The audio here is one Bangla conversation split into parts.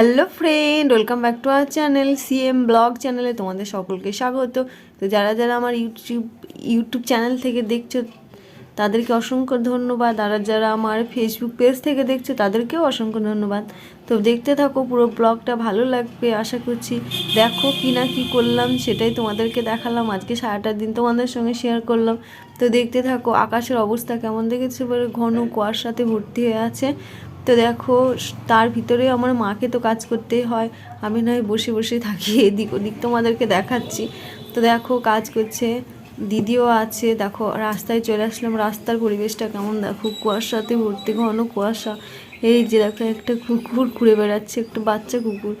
Hello friend welcome back to our channel CM vlog চ্যানেলে তোমাদের সকলকে স্বাগত। তো যারা যারা আমার ইউটিউব ইউটিউব চ্যানেল থেকে দেখছ, তাদেরকে অসংখ্য ধন্যবাদ। আর যারা আমার ফেসবুক পেজ থেকে দেখছ, তাদেরকেও অসংখ্য ধন্যবাদ। তো দেখতে থাকো, পুরো ব্লগটা ভালো লাগবে, আশা করছি। দেখো কি না কি করলাম, সেটাই তোমাদেরকে দেখালাম। আজকে সারাটা দিন তোমাদের সঙ্গে শেয়ার করলাম। তো দেখতে থাকো, আকাশের অবস্থা কেমন দেখেছি? বলে ঘন কুয়াশাতে ভর্তি হয়ে আছে। তো দেখো, তার ভিতরে আমার মাকে তো কাজ করতেই হয়, আমি নয় বসে বসে থাকি এদিক ওদিক তোমাদেরকে দেখাচ্ছি। তো দেখো, কাজ করছে, দিদিও আছে, দেখো, রাস্তায় চলে আসলাম, রাস্তার পরিবেশটা কেমন দেখো, কুয়াশাতে ভর্তি, ঘন কুয়াশা। এই যে দেখো, একটা কুকুর ঘুরে বেড়াচ্ছে, একটা বাচ্চা কুকুর।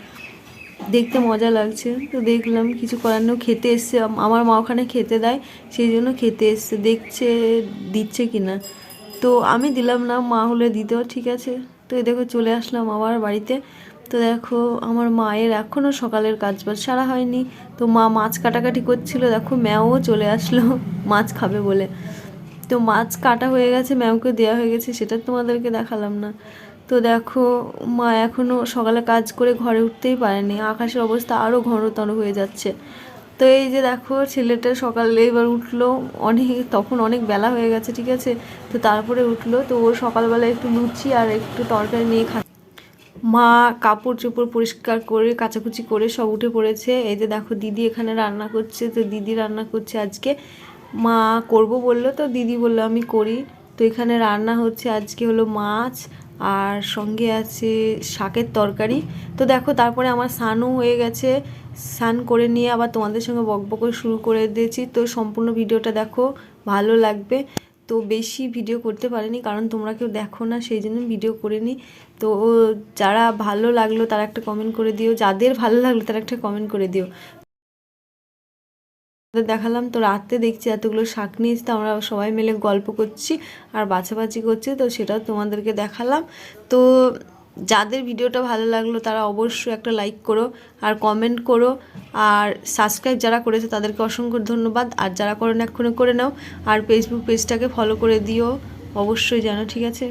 দেখতে মজা লাগছে, তো দেখলাম কিছু করার নেই খেতে এসছে, আমার মা ওখানে খেতে দেয়, সেই জন্য খেতে এসছে, দেখছে, দিচ্ছে কিনা। তো আমি দিলাম না, মা হলে দিতেও ঠিক আছে। তো এই দেখো চলে আসলাম আবার বাড়িতে। তো দেখো আমার মায়ের এখনও সকালের কাজ বাজ সারা হয়নি। তো মা মাছ কাটাকাটি করছিল, দেখো ম্যাও চলে আসলো, মাছ খাবে বলে। তো মাছ কাটা হয়ে গেছে ম্যামকে দেওয়া হয়ে গেছে, সেটা তোমাদেরকে দেখালাম না। তো দেখো মা এখনও সকালে কাজ করে ঘরে উঠতেই পারেনি, আকাশের অবস্থা আরও ঘনতর হয়ে যাচ্ছে। তো এই যে দেখো, ছেলেটা সকালে এবার উঠল, অনেক, তখন অনেক বেলা হয়ে গেছে, ঠিক আছে? তো তারপরে উঠল, তো ও সকালবেলা একটু লুচি আর একটু তরকারি নিয়ে খা মা কাপড় চোপড় পরিষ্কার করে, কাচাকুচি করে সব উঠে পড়েছে। এই যে দেখো, দিদি এখানে রান্না করছে, তো দিদি রান্না করছে আজকে। মা করব বলল, তো দিদি বলল, আমি করি। তো এখানে রান্না হচ্ছে আজকে হলো মাছ আর সঙ্গে আছে শাকের তরকারি। তো দেখো, তারপরে আমার স্নানও হয়ে গেছে। স্নান করে নিয়ে আবার তোমাদের সঙ্গে বকবক শুরু করে দিয়েছি। তো সম্পূর্ণ ভিডিওটা দেখো, ভালো লাগবে। তো বেশি ভিডিও করতে পারিনি, কারণ তোমরা কেউ দেখো না, সেই জন্য ভিডিও করিনি। তো যারা ভালো লাগল তারা একটা কমেন্ট করে দিও। যাদের ভালো লাগল তারা একটা কমেন্ট করে দিও। দেখালাম তো রাতে দেখছি এতগুলো শাক নিয়ে এসে আমরা সবাই মিলে গল্প করছি আর বাছাবাছি করছি, তো সেটাও তোমাদেরকে দেখালাম। তো যাদের ভিডিওটা ভালো লাগল তারা অবশ্যই একটা লাইক করো আর কমেন্ট করো আর সাবস্ক্রাইব যারা করেছে তাদেরকে অসংখ্য ধন্যবাদ। আর যারা করেন এক্ষুনি করে নাও আর ফেসবুক পেজটাকে ফলো করে দিও, অবশ্যই জানো, ঠিক আছে?